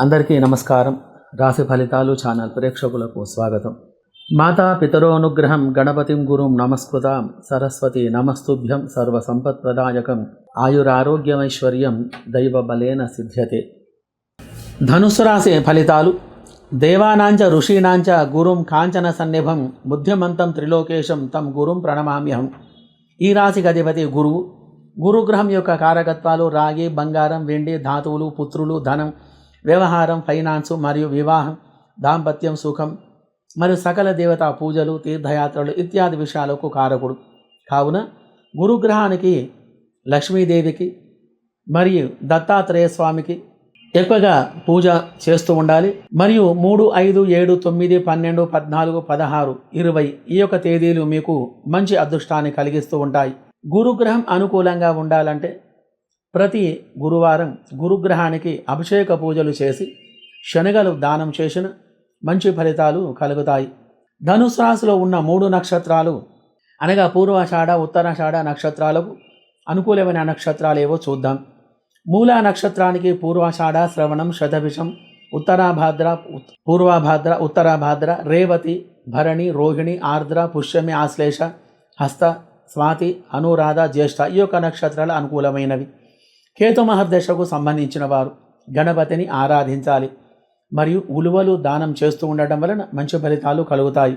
అందరికీ నమస్కారం. రాశి ఫలితాలు ఛానల్ ప్రేక్షకులకు స్వాగతం. మాతా పితరోనుగ్రహం గణపతిం గురుం నమస్కృతాం. సరస్వతి నమస్తుభ్యం సర్వసంపత్ప్రదాయకం. ఆయురారోగ్యమైశ్వర్యం దైవబలేన సిద్ధ్యతే. ధనుసు రాశి ఫలితాలు. దేవానాంచ ఋషీణాంచ గురుం కాంచన సన్నిభం బుద్ధిమంతం త్రిలోకేశం తం గురుం ప్రణమామ్యహం. ఈ రాశికి అధిపతి గురువు. గురుగ్రహం యొక్క కారకత్వాలు రాగి బంగారం వెండి ధాతువులు పుత్రులు ధనం వ్యవహారం ఫైనాన్సు మరియు వివాహం దాంపత్యం సుఖం మరియు సకల దేవతా పూజలు తీర్థయాత్రలు ఇత్యాది విషయాలకు కారకుడు. కావున గురుగ్రహానికి లక్ష్మీదేవికి మరియు దత్తాత్రేయ స్వామికి ఎక్కువగా పూజ చేస్తూ ఉండాలి. మరియు మూడు ఐదు ఏడు తొమ్మిది పన్నెండు పద్నాలుగు పదహారు ఇరవై ఈ యొక్క తేదీలు మీకు మంచి అదృష్టాన్ని కలిగిస్తూ ఉంటాయి. గురుగ్రహం అనుకూలంగా ఉండాలంటే ప్రతి గురువారం గురుగ్రహానికి అభిషేక పూజలు చేసి శనగలు దానం చేసిన మంచి ఫలితాలు కలుగుతాయి. ధనుసు రాశిలో ఉన్న మూడు నక్షత్రాలు అనగా పూర్వాషాఢ ఉత్తరాషాఢ నక్షత్రాలకు అనుకూలమైన నక్షత్రాలు ఏవో చూద్దాం. మూలా నక్షత్రానికి పూర్వాషాఢ శ్రవణం శతభిషం ఉత్తరాభాద్ర పూర్వాభాద్ర ఉత్తరాభాద్ర రేవతి భరణి రోహిణి ఆర్ద్ర పుష్యమి ఆశ్లేష హస్త స్వాతి అనురాధ జ్యేష్ఠ ఈ యొక్క నక్షత్రాలు అనుకూలమైనవి. కేతు మహర్దశకు సంబంధించిన వారు గణపతిని ఆరాధించాలి. మరియు ఉలువలు దానం చేస్తూ ఉండటం వలన మంచి ఫలితాలు కలుగుతాయి.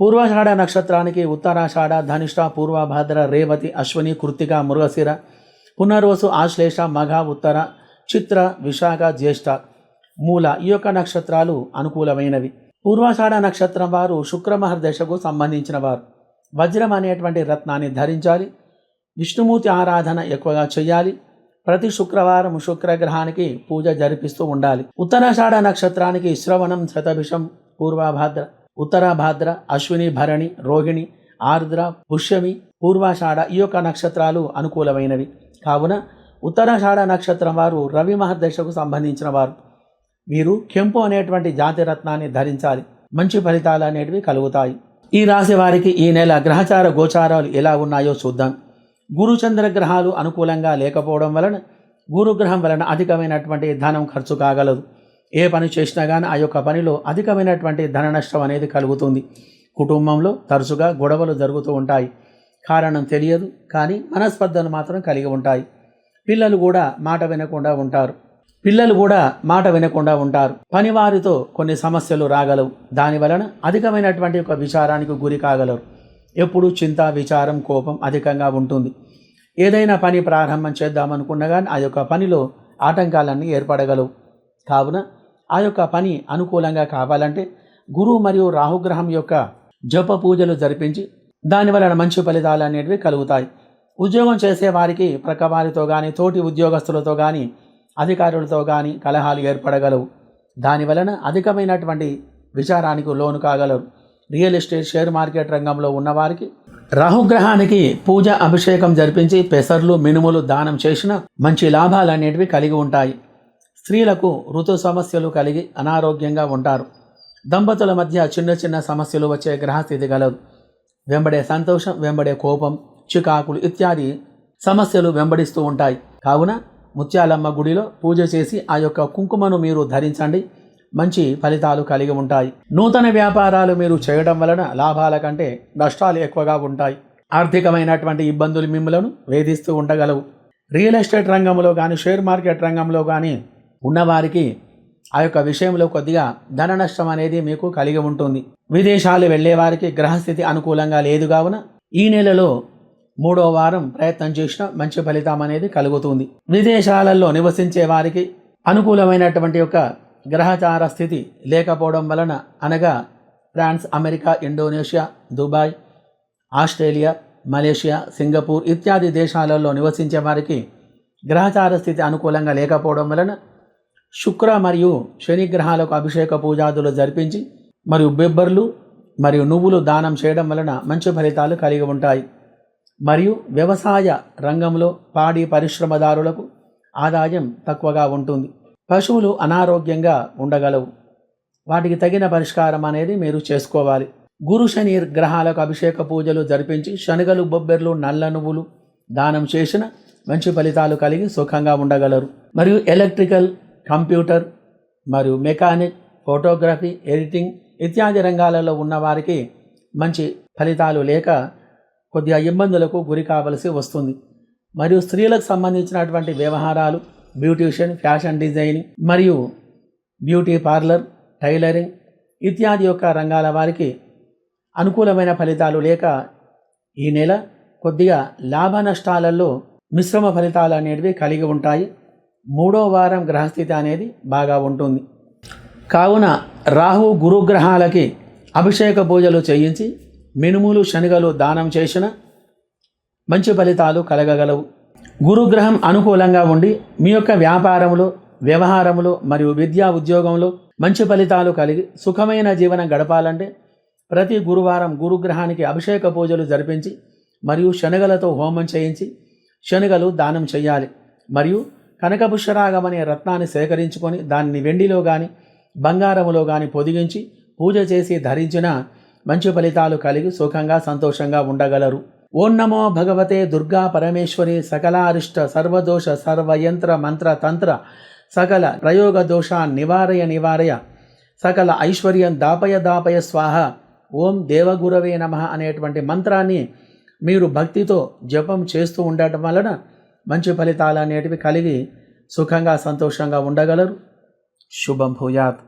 పూర్వాషాఢ నక్షత్రానికి ఉత్తరాషాఢ ధనిష్ట పూర్వభాద్ర రేవతి అశ్విని కృత్తిక మృగశిర పునర్వసు ఆశ్లేష మఘ ఉత్తర చిత్ర విశాఖ జ్యేష్ఠ మూల ఈ యొక్క నక్షత్రాలు అనుకూలమైనవి. పూర్వాషాఢ నక్షత్రం వారు శుక్రమహర్దశకు సంబంధించిన వారు వజ్రం అనేటువంటి రత్నాన్ని ధరించాలి. విష్ణుమూర్తి ఆరాధన ఎక్కువగా చేయాలి. ప్రతి శుక్రవారం శుక్రగ్రహానికి పూజ జరిపిస్తూ ఉండాలి. ఉత్తరాషాఢ నక్షత్రానికి శ్రవణం శతభిషం పూర్వభాద్ర ఉత్తరాభాద్ర అశ్విని భరణి రోహిణి ఆర్ద్ర పుష్యమి పూర్వాషాఢ ఈ యొక్క నక్షత్రాలు అనుకూలమైనవి. కావున ఉత్తరాషాఢ నక్షత్రం వారు రవి మహర్దశకు సంబంధించిన వారు. వీరు కెంపు అనేటువంటి జాతి రత్నాన్ని ధరించాలి. మంచి ఫలితాలు అనేటివి కలుగుతాయి. ఈ రాశి వారికి ఈ నెల గ్రహచార గోచారాలు ఎలా ఉన్నాయో చూద్దాం. గురుచంద్ర గ్రహాలు అనుకూలంగా లేకపోవడం వలన గురుగ్రహం వలన అధికమైనటువంటి ధనం ఖర్చు కాగలదు. ఏ పని చేసినా కానీ ఆ యొక్క పనిలో అధికమైనటువంటి ధన నష్టం అనేది కలుగుతుంది. కుటుంబంలో తరచుగా గొడవలు జరుగుతూ ఉంటాయి. కారణం తెలియదు కానీ మనస్పర్ధలు మాత్రం కలిగి ఉంటాయి. పిల్లలు కూడా మాట వినకుండా ఉంటారు. పిల్లలు కూడా మాట వినకుండా ఉంటారు. పనివారితో కొన్ని సమస్యలు రాగలవు. దాని వలన అధికమైనటువంటి ఒక విచారానికి గురి కాగలరు. ఎప్పుడు చింత విచారం కోపం అధికంగా ఉంటుంది. ఏదైనా పని ప్రారంభం చేద్దామనుకున్నా కానీ ఆ యొక్క పనిలో ఆటంకాలన్నీ ఏర్పడగలవు. కావున ఆ యొక్క పని అనుకూలంగా కావాలంటే గురువు మరియు రాహుగ్రహం యొక్క జప పూజలు జరిపించి దానివలన మంచి ఫలితాలు అనేటివి కలుగుతాయి. ఉద్యోగం చేసే వారికి ప్రక్కవారితో కానీ తోటి ఉద్యోగస్తులతో కానీ అధికారులతో కానీ కలహాలు ఏర్పడగలవు. దాని వలన అధికమైనటువంటి విచారానికి లోను కాగలరు. రియల్ ఎస్టేట్ షేర్ మార్కెట్ రంగంలో ఉన్నవారికి రాహుగ్రహానికి పూజ అభిషేకం జరిపించి పెసర్లు మినుములు దానం చేసిన మంచి లాభాలు అనేటివి కలిగి ఉంటాయి. స్త్రీలకు ఋతు సమస్యలు కలిగి అనారోగ్యంగా ఉంటారు. దంపతుల మధ్య చిన్న చిన్న సమస్యలు వచ్చే గ్రహస్థితి గలదు. వెంబడే సంతోషం వెంబడే కోపం చికాకులు ఇత్యాది సమస్యలు వెంబడిస్తూ ఉంటాయి. కావున ముత్యాలమ్మ గుడిలో పూజ చేసి ఆ యొక్క కుంకుమను మీరు ధరించండి. మంచి ఫలితాలు కలిగి ఉంటాయి. నూతన వ్యాపారాలు మీరు చేయడం వలన లాభాల కంటే నష్టాలు ఎక్కువగా ఉంటాయి. ఆర్థికమైనటువంటి ఇబ్బందులు మిమ్మలను వేధిస్తూ ఉండగలవు. రియల్ ఎస్టేట్ రంగంలో కానీ షేర్ మార్కెట్ రంగంలో కానీ ఉన్నవారికి ఆ యొక్క విషయంలో కొద్దిగా ధన నష్టం అనేది మీకు కలిగి ఉంటుంది. విదేశాలు వెళ్ళేవారికి గ్రహస్థితి అనుకూలంగా లేదు కావున ఈ నెలలో మూడో వారం ప్రయత్నం చేసిన మంచి ఫలితం అనేది కలుగుతుంది. విదేశాలలో నివసించే వారికి అనుకూలమైనటువంటి యొక్క గ్రహచార స్థితి లేకపోవడం వలన అనగా France America Indonesia Dubai Australia Malaysia Singapore ఇత్యాది దేశాలలో నివసించే వారికి గ్రహచార స్థితి అనుకూలంగా లేకపోవడం వలన శుక్ర మరియు శని గ్రహాలకు అభిషేక పూజాదులు జరిపించి మరియు బెబ్బర్లు మరియు నువ్వులు దానం చేయడం వలన మంచి ఫలితాలు కలిగి ఉంటాయి. మరియు వ్యవసాయ రంగంలో పాడి పరిశ్రమదారులకు ఆదాయం తక్కువగా ఉంటుంది. పశువులు అనారోగ్యంగా ఉండగలవు. వాటికి తగిన పరిష్కారం అనేది మీరు చేసుకోవాలి. గురు శని గ్రహాలకు అభిషేక పూజలు జరిపించి శనగలు బొబ్బెర్లు నల్ల నువ్వులు దానం చేసిన మంచి ఫలితాలు కలిగి సుఖంగా ఉండగలరు. మరియు ఎలక్ట్రికల్ కంప్యూటర్ మరియు మెకానిక్ ఫోటోగ్రఫీ ఎడిటింగ్ ఇత్యాది రంగాలలో ఉన్నవారికి మంచి ఫలితాలు లేక కొద్దిగా ఇబ్బందులకు గురి కావలసి వస్తుంది. మరియు స్త్రీలకు సంబంధించినటువంటి వ్యవహారాలు బ్యూటీషియన్ ఫ్యాషన్ డిజైనింగ్ మరియు బ్యూటీ పార్లర్ టైలరింగ్ ఇత్యాది యొక్క రంగాల వారికి అనుకూలమైన ఫలితాలు లేక ఈ నెల కొద్దిగా లాభ నష్టాలలో మిశ్రమ ఫలితాలు అనేటివి కలిగి ఉంటాయి. మూడో వారం గ్రహస్థితి అనేది బాగా ఉంటుంది. కావున రాహు గురుగ్రహాలకి అభిషేక పూజలు చేయించి మినుములు శనగలు దానం చేసిన మంచి ఫలితాలు కలగగలవు. గురుగ్రహం అనుకూలంగా ఉండి మీ యొక్క వ్యాపారములో వ్యవహారములో మరియు విద్యా ఉద్యోగంలో మంచి ఫలితాలు కలిగి సుఖమైన జీవనం గడపాలంటే ప్రతి గురువారం గురుగ్రహానికి అభిషేక పూజలు జరిపించి మరియు శనగలతో హోమం చేయించి శనగలు దానం చేయాలి. మరియు కనకపుష్యరాగం అనే రత్నాన్ని సేకరించుకొని దానిని వెండిలో కానీ బంగారములో కానీ పొదిగించి పూజ చేసి ధరించిన మంచి ఫలితాలు కలిగి సుఖంగా సంతోషంగా ఉండగలరు. ఓం నమో భగవతే దుర్గా పరమేశ్వరి సకలారిష్ట సర్వదోష సర్వయంత్ర మంత్ర తంత్ర సకల ప్రయోగ దోష నివారయ నివారయ సకల ఐశ్వర్యం దాపయ దాపయ స్వాహ. ఓం దేవగురవే నమ అనేటువంటి మంత్రాన్ని మీరు భక్తితో జపం చేస్తూ ఉండటం వలన మంచి ఫలితాలు అనేటివి కలిగి సుఖంగా సంతోషంగా ఉండగలరు. శుభం భూయాత్.